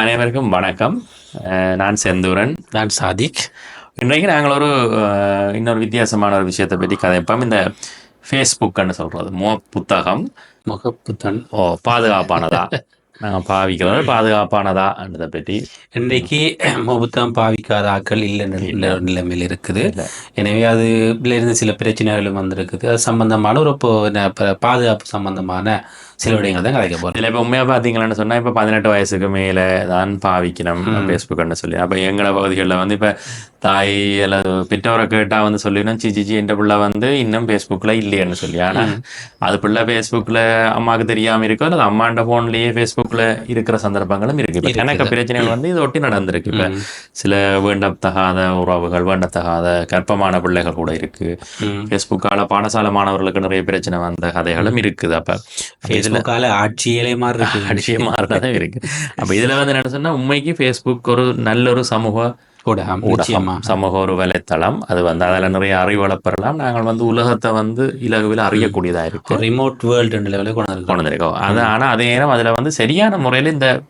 அனைவருக்கும் வணக்கம். நான் செந்தூரன். நான் சாதிக். இன்றைக்கு நாங்கள் ஒரு இன்னொரு வித்தியாசமான ஒரு விஷயத்தை பற்றி கதைப்போம். இந்த ஃபேஸ்புக்னு சொல்றது. மோ புத்தகம் முகப்புத்தன். ஓ பாதுகாப்பானதா? நாங்கள் பாவிக்கிறது பாதுகாப்பானதான்றதை பற்றி. இன்றைக்கு முகப்புத்தம் பாவிக்காத ஆக்கள் இல்லை நில- நிலைமையில் இருக்குது. எனவே அது இதுல இருந்து சில பிரச்சனைகளும் வந்திருக்குது. அது சம்பந்தமான ஒரு இப்போ பாதுகாப்பு சம்பந்தமான சில விடயங்கள் தான் கதைக்க போகிறோம் இதில் இப்போ உண்மையாக பார்த்தீங்களான்னு சொன்னால் இப்போ பதினெட்டு வயசுக்கு மேலே தான் பாவிக்கணும் ஃபேஸ்புக்னு சொல்லி. அப்போ எங்களை பகுதிகளில் வந்து இப்போ தாய் அல்லது பெற்றோரை கேட்டால் வந்து சொல்லிடணும் சி சி என்ற பிள்ளை வந்து இன்னும் ஃபேஸ்புக்கில் இல்லையன்னு சொல்லி. ஆனால் அது பிள்ளை ஃபேஸ்புக்கில் அம்மாவுக்கு தெரியாமல் இருக்கோ அல்லது அம்மாண்ட ஃபோன்லேயே ஃபேஸ்புக்கில் இருக்கிற சந்தர்ப்பங்களும் இருக்கு. இப்போ கணக்க பிரச்சனைகள் வந்து இது ஒட்டி நடந்திருக்கு. இப்போ சில வேண்டத்தகாத உறவுகள் வேண்டத்தகாத கற்பமான பிள்ளைகள் கூட இருக்கு. ஃபேஸ்புக்கால பாடசாலை மாணவர்களுக்கு நிறைய பிரச்சனை வந்த கதைகளும் இருக்குது. அப்போ ஃபேஸ்புக்கால ஆட்சியிலே இருக்கு அடிஷயமா தான் இருக்கு. அப்ப இதுல வந்து என்ன சொன்னா உண்மைக்கு ஃபேஸ்புக் ஒரு நல்ல ஒரு சமூக கூட நிச்சயமா. சமூக ஒரு வலைத்தளம். அது வந்து அதில் நிறைய அறிவுகளை பெறலாம். நாங்கள் வந்து உலகத்தை வந்து இலகுவில் அறியக்கூடியதா இருக்கு. ரிமோட் வேர்ல்டு லெவலில் கொண்டு வந்திருக்கோம் கொண்டு வந்திருக்கோம் அது ஆனா அதே நேரம் அதுல வந்து சரியான முறையில இந்த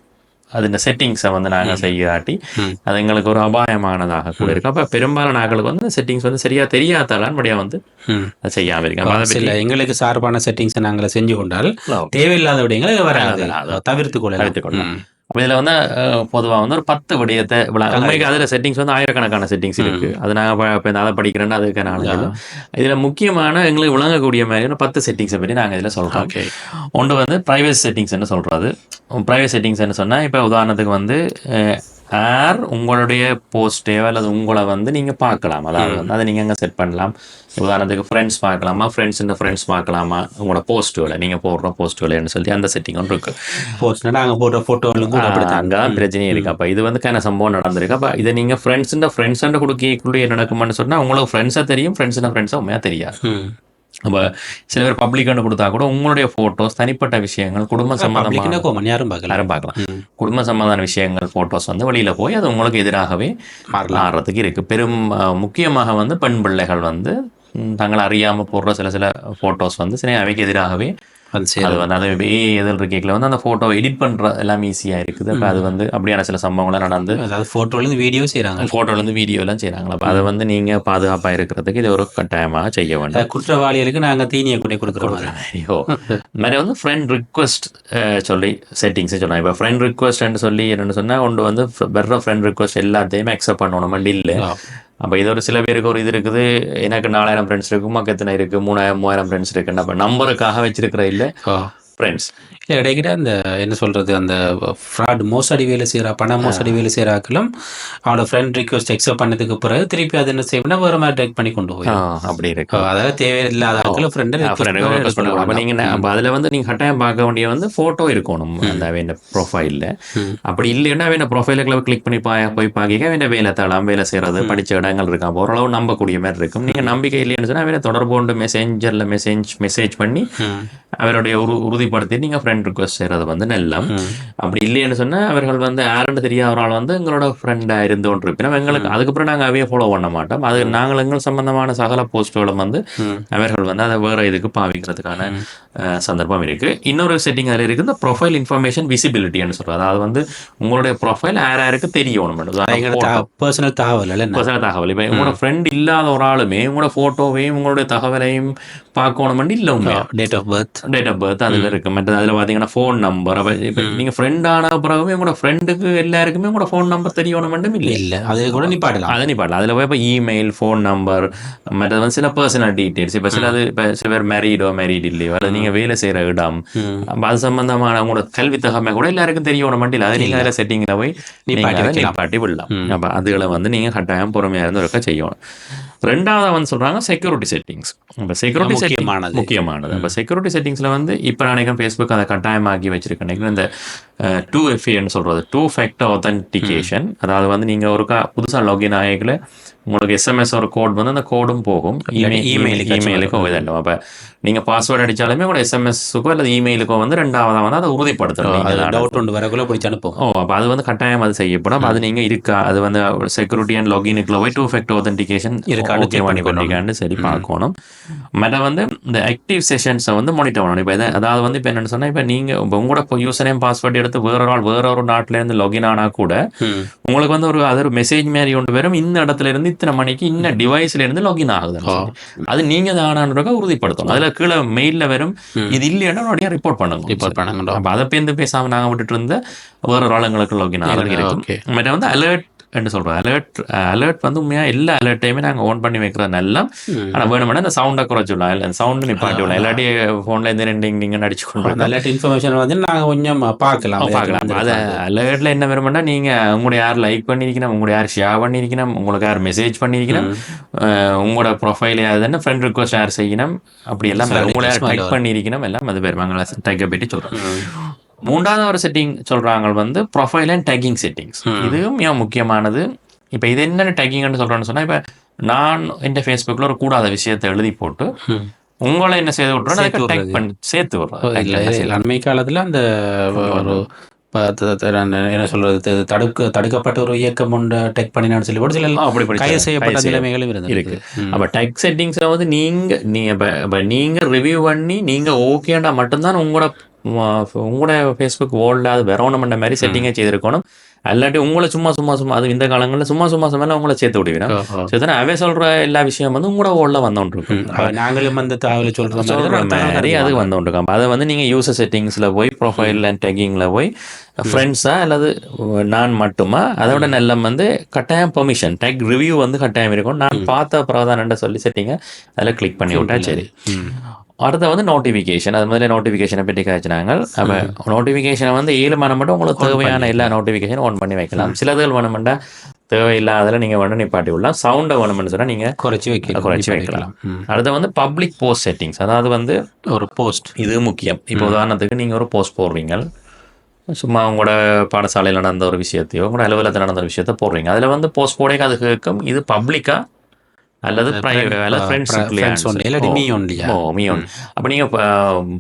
அது இந்த செட்டிங்ஸை வந்து நாங்க செய்யாட்டி. அது எங்களுக்கு ஒரு அபாயமானதாக கூட இருக்கு. அப்ப பெரும்பாலான நாட்களுக்கு வந்து செட்டிங்ஸ் வந்து சரியா தெரியாதாலான் முடியா வந்து ம். அதை செய்யாம இருக்கோம். சில எங்களுக்கு சார்பான செட்டிங்ஸை நாங்கள் செஞ்சு கொண்டால் தேவையில்லாத விடயங்களை வராது. வராது. தவிர்த்து கொள்ளலாம். தவிர்த்துக் கொள்ளலாம். இதுல வந்து அஹ், பொதுவா வந்து ஒரு பத்து விடயத்தை உண்மைக்கு அதுல செட்டிங்ஸ் வந்து ஆயிரக்கணக்கான செட்டிங்ஸ் இருக்கு. அது நாங்க ப- இப்ப அதை படிக்கிறேன்னா அதுக்கு நாலு இதுல முக்கியமான எங்களுக்கு விளங்கக்கூடிய மாதிரி பத்து செட்டிங்ஸை பற்றி நாங்க இதுல சொல்றோம். ஓகே. ஒன்று வந்து ப்ரைவேட் செட்டிங்ஸ்னு சொல்றது ப்ரைவேட் செட்டிங்ஸ்னு சொன்னா இப்ப உதாரணத்துக்கு வந்து ஆர் உங்களுடைய போஸ்டே அல்லது உங்களை வந்து நீங்க பார்க்கலாம். அதாவது வந்து அதை நீங்க அங்க செட் பண்ணலாம். உதாரணத்துக்கு ஃப்ரெண்ட்ஸ் பார்க்கலாமா? ஃப்ரெண்ட்ஸ் இந்த ஃப்ரெண்ட்ஸ் பார்க்கலாமா? உங்களோட போஸ்ட்டுகளை நீங்க போடுற போஸ்ட்டுகளைன்னு சொல்லி அந்த செட்டிங் ஒன்று இருக்கு. போஸ்ட்னா நாங்க போடுற கூட அப்படித்தான். அங்கதான் பிரச்சனையே இருக்கு. அப்ப இது வந்து of சம்பவம் நடந்திருக்கு? அப்ப இதை நீங்க ஃப்ரெண்ட்ஸ் ஃப்ரெண்ட்ஸ் கொடுக்கக்குள்ள என்ன நடக்கும்னு சொன்னா உங்களுக்கு ஃப்ரெண்ட்ஸா தெரியும் ஃப்ரெண்ட்ஸ் ஃப்ரெண்ட்ஸா உண்மையா தெரியாது. ம். அப்ப சில பேர் பப்ளிக்னு கொடுத்தா கூட உங்களுடைய போட்டோஸ் தனிப்பட்ட விஷயங்கள் குடும்ப சம்பந்தமான யாரும் பார்க்கல. எல்லாரும் பார்க்கலாம். குடும்ப சம்பந்தமான விஷயங்கள் போட்டோஸ் வந்து வெளியில போய் அது உங்களுக்கு எதிராகவே மாறுறதுக்கு இருக்கு. பெரும் முக்கியமாக வந்து பெண் பிள்ளைகள் வந்து தங்களை அறியாம போடுற சில சில போட்டோஸ் வந்து சில அவைக்கு எதிராகவே அது வந்து அது ஏ எதில் இருக்கீங்களா வந்து அந்த போட்டோ எடிட் பண்ற எல்லாம் ஈஸியா இருக்குது. அப்ப அது வந்து அப்படியான சில சம்பவங்கள்லாம் நடந்து அதாவது போட்டோல இருந்து வீடியோ செய்றாங்க. போட்டோல இருந்து வீடியோ எல்லாம் செய்றாங்களா அப்ப அதை வந்து நீங்க பாதுகாப்பா இருக்கிறதுக்கு இது ஒரு கட்டாயமாக செய்ய வேண்டும். குற்றவாளிகளுக்கு நாங்க தீனியை கொண்டு கொடுக்குறோம் ஐயோ. இந்த மாதிரி வந்து ஃப்ரெண்ட் ரிக்வஸ்ட் சொல்லி செட்டிங்ஸ் சொன்னாங்க. இப்போ ஃப்ரெண்ட் ரிக்வஸ்ட்னு சொல்லி என்னன்னு சொன்னா கொண்டு வந்து வெறும் ஃப்ரெண்ட் ரிக்வஸ்ட் எல்லாத்தையுமே அக்செப்ட் பண்ணணும். இல்லை அப்போ இது ஒரு சில பேருக்கு ஒரு இது இருக்குது. எனக்கு நாலாயிரம் ஃப்ரெண்ட்ஸ் இருக்கு உமக்கு எத்தனை இருக்கு? மூணாயிரம் மூவாயிரம் ஃப்ரெண்ட்ஸ் இருக்குன்னு அப்போ நம்பருக்காக வச்சிருக்கிற இல்லை. ஃப்ரெண்ட்ஸ் இல்லை இடைக்கிட்ட அந்த என்ன சொல்றது அந்த ஃப்ராட் மோசடி வேலை செய்யற பண மோசடி வேலை ஆக்களும் அவனோட ஃப்ரெண்ட் ரிக்வஸ்ட் எக்ஸப்ட் பண்ணதுக்கு பிறகு திருப்பி அது என்ன செய்யணும்னா வேற மாதிரி டைரக்ட் பண்ணி கொண்டு போய். அப்படி இருக்கு. அதாவது தேவையில்லாத ஆக்களும் ஃப்ரெண்ட் அப்போ நீங்க அப்போ அதுல வந்து நீங்க கட்டாயம் பார்க்க வேண்டிய வந்து போட்டோ இருக்கணும் அந்த அவன் ப்ரொஃபைல்ல அப்படி இல்லைன்னா அவன் ப்ரொஃபைலுக்குள்ள கிளிக் பண்ணி பா போய் பார்க்க அவன் வேலை தளம் வேலை செய்யறது படிச்ச இடங்கள் இருக்கா அப்ப ஓரளவு நம்பக்கூடிய மாதிரி இருக்கும். நீங்க நம்பிக்கை இல்லைன்னு சொன்னா அவனை தொடர்பு கொண்டு மெசேஞ்சர்ல மெசேஜ் மெசேஜ் பண்ணி அவருடைய உரு உறுதிப்படுத்தி நீங்க ஃப்ரெண்ட் ரிக்வஸ்ட் செய்யறது வந்து நல்லம். அப்படி இல்லைன்னு சொன்னா அவர்கள் வந்து யாருன்னு தெரியாத ஒரு ஆள் வந்து எங்களோட ஃப்ரெண்டா இருந்து கொண்டு இருப்பினோம் எங்களுக்கு அதுக்கப்புறம் நாங்க அவைய ஃபாலோ பண்ண மாட்டோம். அது நாங்கள் எங்கள் சம்பந்தமான சகல போஸ்ட்டுகளும் வந்து அவர்கள் வந்து அதை வேற இதுக்கு பாவிக்கிறதுக்கான சந்தர்ப்பம் இருக்கு. இன்னொரு செட்டிங் அதில் இருக்கு இந்த ப்ரொஃபைல் இன்ஃபர்மேஷன் விசிபிலிட்டின்னு சொல்றது. அதாவது வந்து உங்களுடைய ப்ரொஃபைல் யார் யாருக்கு தெரியணும் பர்சனல் தகவல் இல்ல பர்சனல் தகவல். இப்போ உங்களோட ஃப்ரெண்ட் இல்லாத ஒரு ஆளுமே உங்களோட போட்டோவையும் உங்களுடைய தகவலையும் பார்க்கணும்னு இல்லை உண்மையா? Date of birth date of birth அதில் இருக்கு. மற்றது அதில் பார்த்தீங்கன்னா ஃபோன் நம்பர் இப்போ நீங்கள் ஃப்ரெண்ட் ஆன பிறகுமே உங்களோட ஃப்ரெண்டுக்கு எல்லாருக்குமே உங்களோட ஃபோன் நம்பர் தெரியணும் மட்டும் இல்லை. இல்ல. அது கூட நீ பாடலாம். அதை நீ பாடலாம். அதில் போய் இப்போ இமெயில் ஃபோன் நம்பர் மற்றது வந்து சில பர்சனல் டீட்டெயில்ஸ் இப்போ சில அது இப்போ சில பேர் மேரீடோ மேரீட் இல்லையோ அல்லது நீங்கள் வேலை செய்கிற இடம் அது சம்பந்தமான உங்களோட கல்வி தகமை கூட எல்லாருக்கும் தெரியணும் இல்லை அதை நீங்கள் அதில் செட்டிங்கில் போய் நீங்கள் நிப்பாட்டி விடலாம். அப்போ அதுகளை வந்து நீங்கள் கட்டாயம் பொறுமையாக இருந்து இருக்க செய்யணும். ரெண்டாவது வந்து சொல்றாங்க செக்யூரிட்டி செட்டிங்ஸ் இப்போ செக்யூரிட்டி செட்டிங் முக்கியமானது. அப்போ செக்யூரிட்டி செட்டிங்ஸில் வந்து இப்போ நினைக்கிறேன் ஃபேஸ்புக் அதை கட்டாயமாக்கி வச்சிருக்கேன். இந்த டூ எஃப்ஏன்னு சொல்றது. டூ ஃபேக்டர் ஒத்தன்டிகேஷன் அதாவது வந்து நீங்கள் ஒரு புதுசாக லாகின் ஆகிக்கல உங்களுக்கு எஸ்எம்எஸ் ஒரு கோட் வந்து அந்த கோடும் போகும். இமெயில் இமெயிலுக்கோ இதெல்லாம் அப்போ நீங்கள் பாஸ்வேர்டு அடிச்சாலுமே கூட எஸ்எம்எஸ்க்கோ அல்லது இமெயிலுக்கோ வந்து ரெண்டாவதாக வந்து அதை உறுதிப்படுத்தணும் நீங்கள் டவுட் ஒன்று வரக்குள்ள பிடிச்சி அனுப்பும் ஓ அப்போ அது வந்து கட்டாயம் அது செய்யப்படும். அது நீங்க இருக்கா? அது வந்து செக்யூரிட்டி அண்ட் லாகினுக்குள்ள போய் டூ ஃபேக்டர் ஒத்தன்டிகேஷன் check பண்ணி பண்ணிக்கான்னு சரி பார்க்கணும். மற்ற வந்து இந்த ஆக்டிவ் செஷன்ஸை வந்து மானிட்டர் பண்ணணும். இப்போ அதாவது வந்து இப்போ என்னன்னு சொன்னா இப்போ நீங்க இப்போ உங்களோட யூசர் நேம் பாஸ்வேர்ட் எடுத்து அடுத்து வேற ஒரு ஆள் வேற ஒரு நாட்டுல இருந்து லாகின் ஆனா கூட. உங்களுக்கு வந்து ஒரு அது ஒரு மெசேஜ் மாதிரி ஒன்று வரும். இந்த இடத்துல இருந்து இத்தனை மணிக்கு இந்த டிவைஸ்ல இருந்து லாகின் ஆகுது அது நீங்க தானான்றத உறுதிப்படுத்தணும். அதுல கீழே மெயில்ல வரும். இது இல்லைன்னா உடனே ரிப்போர்ட் பண்ணுங்க. ரிப்போர்ட் பண்ணுங்கடா அப்ப அதை பேருந்து பேசாம நாங்க விட்டுட்டு இருந்த வேற ஒரு ஆளுங்களுக்கு லாகின் ஓகே மற்ற வந்து அலர்ட் என்று சொல்றோம். அலர்ட் அலர்ட் வந்து உண்மையா எல்லா அலர்ட்டையுமே நாங்க ஆன் பண்ணி வைக்கிறது நல்லா ஆனா வேணும்னா இந்த சவுண்டை குறைச்சுடலாம் இல்லை சவுண்ட் நிப்பாட்டி விடலாம். இல்லாட்டி போன்ல இருந்து ரெண்டு நீங்க அடிச்சு கொண்டு நல்ல இன்ஃபர்மேஷன் வந்து நாங்க கொஞ்சம் பார்க்கலாம். பார்க்கலாம். அது அலர்ட்ல என்ன வரும்னா நீங்க உங்களோட யார் லைக் பண்ணிருக்கணும் உங்களோட யார் ஷேர் பண்ணிருக்கணும் உங்களுக்கு யார் மெசேஜ் பண்ணிருக்கணும் அஹ் உங்களோட ப்ரொஃபைல் யாருன்னு ஃப்ரெண்ட் ரிக்வஸ்ட் யார் செய்யணும் அப்படி எல்லாம். உங்களை யார் டைப் பண்ணிருக்கணும் எல்லாம் அது பேர் மங்கள டைக்க போயிட்டு சொல்றோம் மூன்றாவது ஒரு செட்டிங் சொல்றாங்க வந்து ப்ரொஃபைல் அண்ட் டேக்கிங் செட்டிங்ஸ் இதுவும் மிக முக்கியமானது? இப்போ இது என்னென்ன டேக்கிங்னு சொல்றேன்னு சொன்னா இப்போ நான் என் ஃபேஸ்புக்கில் ஒரு கூடாத விஷயத்தை எழுதி போட்டு உங்களை என்ன செய்து டேக் பண்ணி சேர்த்து விடுறோம் அண்மை காலத்துல அந்த ஒரு என்ன சொல்றது தடுக்க தடுக்கப்பட்ட ஒரு இயக்கம் ஒன்று டெக் பண்ணினான்னு சொல்லி ஒரு சில அப்படி கைது செய்யப்பட்ட நிலைமைகளும் இருந்தது. இருக்கு. அப்ப டெக் செட்டிங்ஸ்ல வந்து நீங்க இப்ப- இப்ப நீங்க ரிவ்யூ பண்ணி நீங்க ஓகேண்டா மட்டும்தான் உங்களோட உங்களோட ஃபேஸ்புக் வேர்ல்டில் அது வரணும்ன்ற மாதிரி செட்டிங்கை செய்திருக்கணும். அல்லாட்டி உங்களை சும்மா சும்மா சும்மா அது இந்த காலங்களில் சும்மா சும்மா சும்மா உங்களை சேர்த்து விடுவீங்க. ஓஹோ. சரி அவே சொல்ற எல்லா விஷயம் வந்து உங்களோட வேர்ல்டில் வந்தோன்றிருக்கும் நாங்களும் அந்த தகவலை சொல்ற மாதிரி அது வந்துருக்கும் அதை வந்து நீங்க யூசர் செட்டிங்ஸ்ல போய் ப்ரொஃபைல் அண்ட் போய் ஃப்ரெண்ட்ஸா அல்லது நான் மட்டுமா அதோட நல்ல வந்து கட்டாயம் பெர்மிஷன் டேக் ரிவ்யூ வந்து கட்டாயம் இருக்கும். நான் பார்த்த பிரதான சொல்லி செட்டிங்க அதில் கிளிக் பண்ணி விட்டா சரி. அடுத்த வந்து நோட்டிஃபிகேஷன் அது முதல்ல நோட்டிஃபிகேஷனை பற்றி காய்ச்சினாங்க அப்போ நோட்டிஃபிகேஷனை வந்து ஏழு மணி மட்டும் உங்களுக்கு தேவையான எல்லா நோட்டிஃபிகேஷன் ஆன் பண்ணி வைக்கலாம். சிலதுகள் வேணுமெண்டா தேவையில்லாததில் நீங்கள் வேணும் நிப்பாட்டி விடலாம். சவுண்டை வேணும்னு சொன்னால் நீங்கள் குறைச்சி வைக்கலாம். குறைச்சி வைக்கலாம். அடுத்து வந்து பப்ளிக் போஸ்ட் செட்டிங்ஸ் அதாவது வந்து ஒரு போஸ்ட் இது முக்கியம். இப்போ உதாரணத்துக்கு நீங்கள் ஒரு போஸ்ட் போடுறீங்க. சும்மா உங்களோட பாடசாலையில் நடந்த ஒரு விஷயத்தையோ உங்களோட அலுவலகத்தில் நடந்த ஒரு விஷயத்த போடுறீங்க. அதில் வந்து போஸ்ட் போடே அது கேட்கும். இது பப்ளிக்கா அல்லது ஃப்ரெண்ட்ஸ் ஃப்ரெண்ட்ஸ் ஒன்லி இல்லாட்டி மீ. ஒன்லியா ஓ மியோன் அப்போ நீங்கள்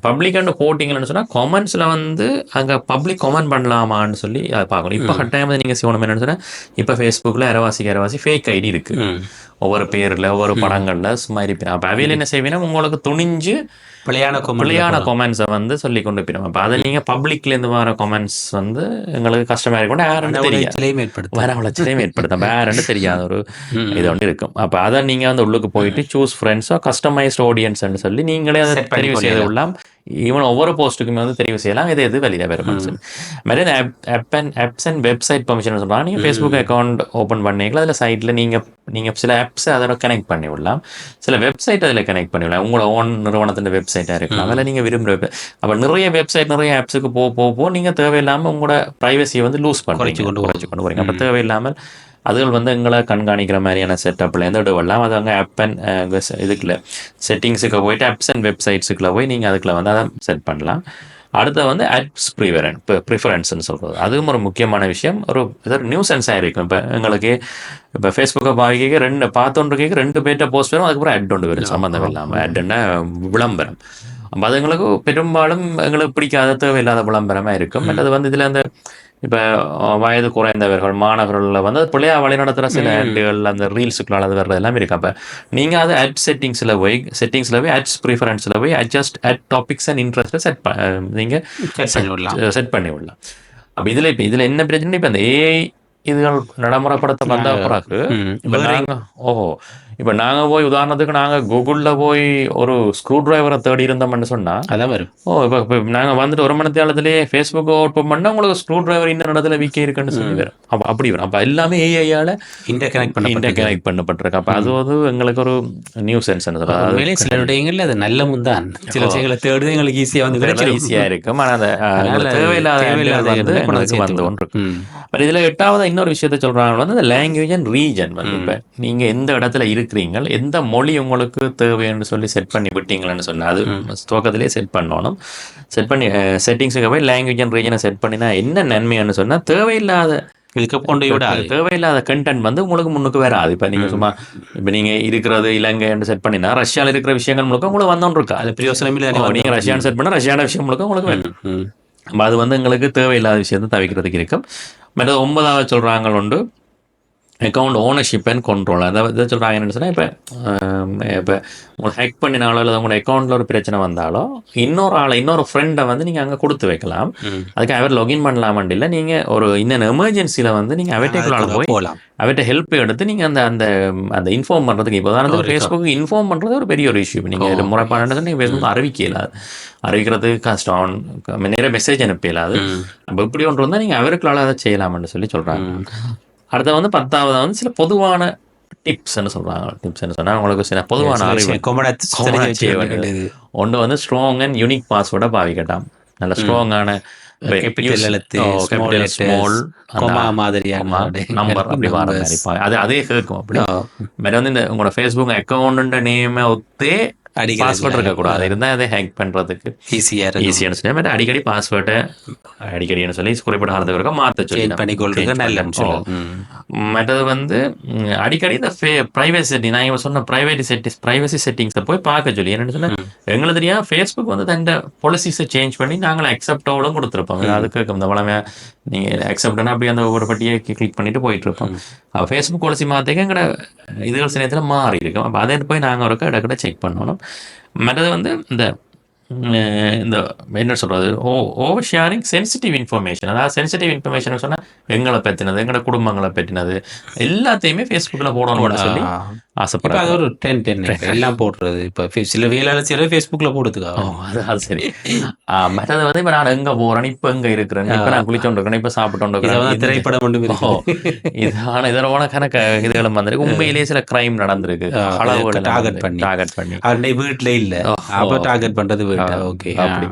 பப்ளிக்னு போட்டிங்கன்னு சொன்னால் கமெண்ட்ஸில் வந்து அங்கே பப்ளிக் கமெண்ட் பண்ணலாமான்னு சொல்லி அதை பார்க்கணும். இப்போ கட்டாயம் நீங்கள் சிவனம் என்னன்னு சொன்னால் இப்போ ஃபேஸ்புக்கில் அரவாசிக்கு அரவாசி ஃபேக் ஐடி இருக்கு. ஒவ்வொரு பேரில் ஒவ்வொரு படங்களில் சும்மா இருப்பேன். அப்போ அவையில் என்ன செய்வீங்கன்னா உங்களுக்கு துணிஞ்சு கொமெண்ட் பிள்ளையான கொமெண்ட்ஸை வந்து சொல்லி கொண்டு போயிடும். அப்போ அதை நீங்கள் பப்ளிக்லேருந்து வர கொமெண்ட்ஸ் வந்து எங்களுக்கு கஷ்டமாக இருக்கும் யாருன்னு தெரியாது வர உழைச்சலையும் ஏற்படுத்தும் வேறன்னு தெரியாத ஒரு இது ஒன்று இருக்கும். அப்போ அதை நீங்கள் வந்து உள்ளுக்கு போயிட்டு சூஸ் ஃப்ரெண்ட்ஸோ கஸ்டமைஸ்ட் ஆடியன்ஸ்னு சொல்லி நீங்களே அதை தெரிவு செய்து விடலாம் ஈவன் ஒவ்வொரு போஸ்ட்டுக்குமே வந்து தெரிவு செய்யலாம். இது எது வெளியில் சொல்லி. மாதிரி இந்த app app and apps and website permission சொல்கிறாங்க நீங்கள் ஃபேஸ்புக் அக்கௌண்ட் ஓப்பன் பண்ணீங்களா அதில் சைட்டில் நீங்கள் நீங்கள் சில ஆப்ஸை அதோட கனெக்ட் பண்ணி விடலாம் சில வெப்சைட் அதில் கனெக்ட் பண்ணி விடலாம் உங்களோட ஓன் நிறுவனத்தின் வெப்சைட்டாக இருக்கலாம். அதில் நீங்கள் விரும்புகிற அப்போ நிறைய வெப்சைட் நிறைய ஆப்ஸுக்கு போக போக போக நீங்கள் தேவையில்லாமல் உங்களோட ப்ரைவசியை வந்து லூஸ் பண்ணுறீங்க கொண்டு போகிறீங்க அப்போ தேவையில்லாமல் அதுகள் வந்து எங்களை கண்காணிக்கிற மாதிரியான செட்டப்லேருந்து விடலாம் அது அங்கே ஆப் அண்ட் இதுக்குள்ள செட்டிங்ஸுக்கு போயிட்டு ஆப்ஸ் அண்ட் வெப்சைட்ஸுக்குள்ள போய் நீங்கள் அதுக்குள்ள வந்து அதை செட் பண்ணலாம். அடுத்து வந்து ஆப்ஸ் இப்போ ப்ரிஃபரன்ஸ்னு சொல்கிறது அதுவும் ஒரு முக்கியமான விஷயம். ஒரு இது நியூஸ் சென்ஸாக இருக்கும். இப்போ எங்களுக்கு இப்போ ஃபேஸ்புக்கை பாவிக்க ரெண்டு பார்த்தோன்று கேட்க ரெண்டு பேர்ட்ட போஸ்ட் வரும் அதுக்கப்புறம் ஆட் ஒன்று வரும். சம்மந்தம் இல்லாமல் ஆட்னா விளம்பரம். அப்போ அது எங்களுக்கு பெரும்பாலும் எங்களுக்கு பிடிக்காத தேவையில்லாத விளம்பரமாக இருக்கும். பட் அது வந்து இதில் அந்த இப்போ வயது குறைந்தவர்கள் மாணவர்களில் வந்து பிள்ளையா வழிநடத்துகிற சில ஆட்டுகள் அந்த ரீல்ஸுக்குள்ள அது வர்றது எல்லாம் இருக்கு. அப்போ நீங்கள் அது அட் செட்டிங்ஸில் போய் செட்டிங்ஸில் போய் அட்ஸ் ப்ரிஃபரன்ஸில் போய் அட்ஜஸ்ட் அட் டாபிக்ஸ் அண்ட் இன்ட்ரெஸ்ட்டை செட் நீங்கள் செட் பண்ணி விடலாம் செட் பண்ணி விடலாம் அப்போ இதில் இப்போ இதில் என்ன பிரச்சனை? இப்போ அந்த ஏஐ இதுகள் நடைமுறைப்படுத்த வந்த பிறகு நாங்கள் ஓஹோ இப்போ நாங்கள் போய் உதாரணத்துக்கு நாங்கள் கூகுளில் போய் ஒரு ஸ்க்ரூ டிரைவரை தேடி இருந்தோம்னு சொன்னால் அதான் வரும். ஓ இப்போ இப்போ நாங்கள் வந்துட்டு ஒரு மணி தேலத்திலேயே ஃபேஸ்புக் ஓப்பன் பண்ணால் உங்களுக்கு ஸ்க்ரூ டிரைவர் இந்த இடத்துல விக்கே இருக்குன்னு சொல்லி வரும். அப்போ அப்படி வரும். அப்போ எல்லாமே ஏஐயால் இன்டர் கனெக்ட் பண்ண இன்டர் கனெக்ட் பண்ணப்பட்டிருக்கு. அப்போ அது வந்து எங்களுக்கு ஒரு நியூ சென்ஸ் உண்மையிலே சில விடயங்கள்ல அது நல்ல முந்தான் சில விஷயங்களை தேடுறது எங்களுக்கு ஈஸியா வந்து. ஈஸியாக இருக்கும். ஆனால் அந்த தேவையில்லாத வந்து ஒன்று இருக்கு இதில் எட்டாவது இன்னொரு விஷயத்த சொல்றாங்க. வந்து இந்த லாங்குவேஜ் அண்ட் ரீஜன் வந்து இப்போ நீங்க எந்த இடத்துல இருக்கிறீங்க எந்த மொழி உங்களுக்கு தேவைன்னு சொல்லி செட் பண்ணி விட்டீங்களன்னு சொன்னா அது துவக்கத்திலே செட் பண்ணணும். செட் பண்ணி செட்டிங்ஸுக்கு போய் லாங்குவேஜ் அண்ட் ரீஜனை செட் பண்ணினா என்ன நன்மைன்னு சொன்னா தேவையில்லாத இதுக்கு கொண்டு விடாது. தேவையில்லாத கண்டென்ட் வந்து உங்களுக்கு முன்னுக்கு வராது. இப்போ நீங்க சும்மா இப்போ நீங்க இருக்கிறது இலங்கைன்னு செட் பண்ணினா ரஷ்யால இருக்கிற விஷயங்கள் முழுக்க உங்களுக்கு வந்தோன்னு இருக்கா அது பிரயோசனம் இல்லை ஓ, நீங்க ரஷ்யான்னு செட் பண்ணா ரஷ்யான விஷயம் முழுக்க உங்களுக்கு வேணும் அது வந்து எங்களுக்கு தேவையில்லாத விஷயத்தை தவிர்க்கிறதுக்கு இருக்கும். மற்ற ஒன்பதாவது சொல்றாங்க உண்டு. அக்கௌண்ட் ஓனர்ஷிப் அண்ட் கண்ட்ரோல் அதாவது சொல்கிறாங்க என்னன்னு சொன்னால் இப்போ இப்போ உங்களை ஹேக் பண்ணினாலோ இல்லை உங்களோட அக்கௌண்ட்டில் ஒரு பிரச்சனை வந்தாலோ இன்னொரு ஆளை இன்னொரு ஃப்ரெண்டை வந்து நீங்கள் அங்கே கொடுத்து வைக்கலாம். அதுக்கு அவர் லாகின் பண்ணலாமண்டு இல்லை நீங்கள் ஒரு இன்னும் எமர்ஜென்சியில் வந்து நீங்கள் அவர்கிட்ட போய் போகலாம் அவர்கிட்ட ஹெல்ப் எடுத்து நீங்கள் அந்த அந்த அந்த இன்ஃபார்ம் பண்ணுறதுக்கு இப்போ உதாரணத்துக்கு ஃபேஸ்புக்கு இன்ஃபார்ம் பண்ணுறது ஒரு பெரிய ஒரு இஷ்யூ நீங்கள் இது முறைப்பாடு நீங்கள் ஃபேஸ்புக் அறிவிக்க இயலாது. அறிவிக்கிறது கஷ்டம். நிறைய மெசேஜ் அனுப்ப இயலாது. ம். அப்போ இப்படி ஒன்று இருந்தால் நீங்கள் அவருக்களால் அதை செய்யலாம்னு சொல்லி சொல்கிறாங்க அடுத்து வந்து பத்தாவது வந்து சில பொதுவான டிப்ஸ்ன்னு சொல்கிறாங்க டிப்ஸ்ன்னு சொன்னால் உங்களுக்கு சில பொதுவான அறிவு. ஒன்று வந்து ஸ்ட்ராங் அண்ட் யூனிக் பாஸ்வேர்டை பாவிக்கட்டாம். நல்ல ஸ்ட்ராங்கான அது கேட்கும் அப்படி. வந்து இந்த உங்களோட ஃபேஸ்புக் அக்கௌண்ட் நேமை ஒத்தே அடிக்கடி பாஸ்வேர்ட் இருக்கக்கூடாது. இருந்தால் அதை ஹேக் பண்ணுறதுக்கு ஈஸியா இருக்கும் ஈஸியான சொல்லி பட் அடிக்கடி அடிக்கடின்னு சொல்லி குறிப்பிட்ட காலத்துக்கு மாற்ற சொல்லி மற்றது வந்து அடிக்கடி இந்த ப்ரைவேசி செட்டிங் நான் இவன் சொன்ன ப்ரைவேட் செட்டிங்ஸ் ப்ரைவசி செட்டிங்ஸை போய் பார்க்க சொல்லி என்னன்னு சொன்னா எங்களுக்கு தெரியா ஃபேஸ்புக் வந்து தண்ட பாலிசிஸை சேஞ்ச் பண்ணி நாங்கள் அக்செப்டோடும் கொடுத்துருப்போம். அதுக்கு இந்த வளமே நீங்கள் அக்செப்ட்னா அப்படியே அந்த ஒவ்வொரு பட்டியை கிளிக் பண்ணிட்டு போயிட்டு இருப்போம் ஃபேஸ்புக் பாலிசி மாற்றிக்க எங்கட இதுகள் சில நேரத்தில் மாறி இருக்கும் அப்போ அதை போய் நாங்கள் ஒரு இடக்கிட்ட செக் பண்ணணும். மற்றது வந்து இந்த இந்த என்ன சொல்றது? ஓ ஓவர் ஷேரிங் சென்சிட்டிவ் இன்ஃபர்மேஷன். அதாவது சென்சிட்டிவ் இன்ஃபர்மேஷன் சொன்னா எங்களை பற்றினது எங்களோட குடும்பங்களை பற்றினது எல்லாத்தையுமே ஃபேஸ்புக்கில் போடணும்னு சொல்லி ஆசைப்படுறாங்க அது ஒரு டென் டென் எல்லாம் போடுறது. இப்ப சில வேலை சில ஃபேஸ்புக்ல போடுதுக்கா ஓ, அது அது சரி. மற்றது வந்து இப்போ நான் எங்க போறேன்? இப்போ எங்க இருக்கிறேன்? இப்போ நான் குளிச்சோண்டு இருக்கேன். இப்போ சாப்பிட்டோண்டு இதை திரைப்படம் ஓ, இதான இதோட கணக்கு இதுகளும் வந்திருக்கு. உண்மையிலேயே சில கிரைம் நடந்திருக்கு. அளவுகள் target பண்ணி. டார்கெட் பண்ணி. அவருடைய வீட்டுல இல்ல. அப்ப டார்கெட் பண்றது வீட்டை. ஓகே. அப்படி.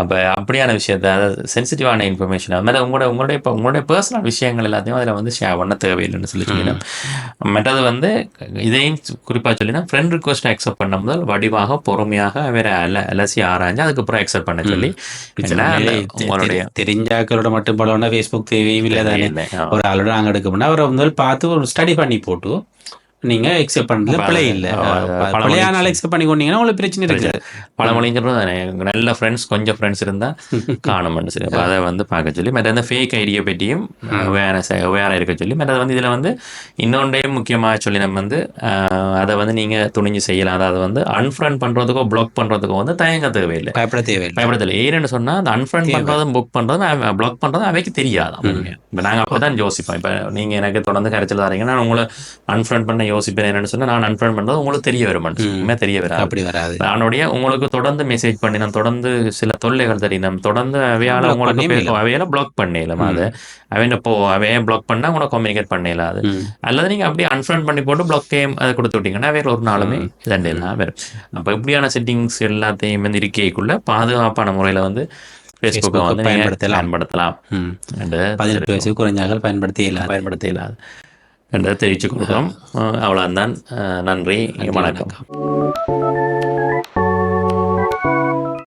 அப்ப அப்படியான விஷயத்த அதாவது சென்சிட்டிவான இன்ஃபர்மேஷன் அது மாதிரி உங்களோட உங்களுடைய இப்போ உங்களுடைய பர்சனல் விஷயங்கள் எல்லாத்தையும் அதில் வந்து ஷேர் பண்ண தேவையில்லைன்னு சொல்லி மற்றது வந்து இதையும் குறிப்பாக சொல்லினா ஃப்ரெண்ட் ரிக்வஸ்ட் அக்செப்ட் பண்ண முதல் வடிவாக பொறுமையாக வேற அல அலசி ஆராய்ஞ்சு அதுக்கப்புறம் அக்செப்ட் பண்ண சொல்லி உங்களுடைய தெரிஞ்சாக்களோட மட்டும் பழம்னா ஃபேஸ்புக் தேவையும் இல்லை தானே. ஒரு ஆளோட அங்க எடுக்கணும்னா அவரை முதல் பார்த்து ஒரு ஸ்டடி பண்ணி போட்டு நீங்க எக்ஸெப்ட் பண்றதுல பிழை இல்லை. பல பிழையானால எக்ஸெப்ட் பண்ணி கொண்டீங்கன்னா உங்களுக்கு பிரச்சனை இருக்கு பழமொழிங்கிறது தானே நல்ல ஃப்ரெண்ட்ஸ் கொஞ்சம் ஃப்ரெண்ட்ஸ் இருந்தால் சொல்லி அப்போ அதை வந்து பார்க்க சொல்லி மற்ற அந்த ஃபேக் ஐடியை பற்றியும் வேற வேற இருக்க சொல்லி மற்றது வந்து இதில் வந்து இன்னொன்றையும் முக்கியமாக சொல்லி நம்ம வந்து அதை வந்து நீங்கள் துணிஞ்சு செய்யலாம். அதாவது வந்து அன்ஃப்ரெண்ட் பண்ணுறதுக்கோ பிளாக் பண்ணுறதுக்கோ வந்து தயங்க தேவையில்லை பயப்பட தேவையில்லை பயப்படத்தில் ஏன்னு சொன்னால் அந்த அன்ஃப்ரெண்ட் பண்ணுறதும் புக் பண்ணுறதும் பிளாக் பண்ணுறதும் அவைக்கு தெரியாது. இப்போ நாங்கள் அப்போ தான் யோசிப்போம். இப்போ நீங்கள் எனக்கு தொடர்ந்து கரைச்சல் தரீங்க நான் உங்களை அன்ஃப்ரெண்ட் பண்ண யோசிப்பேன் என்னன்னு சொன்னால் நான் அன்ஃப்ரெண்ட் பண்ணுறது உங்களுக்கு தெரிய வரும் உண்மையாக தெரிய வராது. அப்படி வராது. அதனுடைய உங்களுக்கு தொடர்ந்து மெசேஜ் பண்ணினோம் தொடர்ந்து சில தொல்லைகள் தெரியும் தொடர்ந்து அவையால உங்களுக்கு அவையால பிளாக் பண்ணிடலாம் அது அவன் இப்போ அவைய பிளாக் பண்ணா உங்களை கம்யூனிகேட் பண்ணிடலாம் அது. அல்லது நீங்க அப்படியே அன்ஃப்ரெண்ட் பண்ணி போட்டு பிளாக் கேம் அதை கொடுத்து விட்டீங்கன்னா வேற ஒரு நாளுமே இதெல்லாம் வரும். அப்போ இப்படியான செட்டிங்ஸ் எல்லாத்தையும் வந்து இருக்கைக்குள்ள பாதுகாப்பான முறையில வந்து ஃபேஸ்புக்கை வந்து பயன்படுத்தலாம். பயன்படுத்தலாம். பதினெட்டு வயசு குறைஞ்சாக்கள் பயன்படுத்தி இயலாது பயன்படுத்த இயலாது என்று தெரிவித்துக் கொள்கிறோம். அவ்வளவுதான் அஹ் நன்றி. வணக்கம்.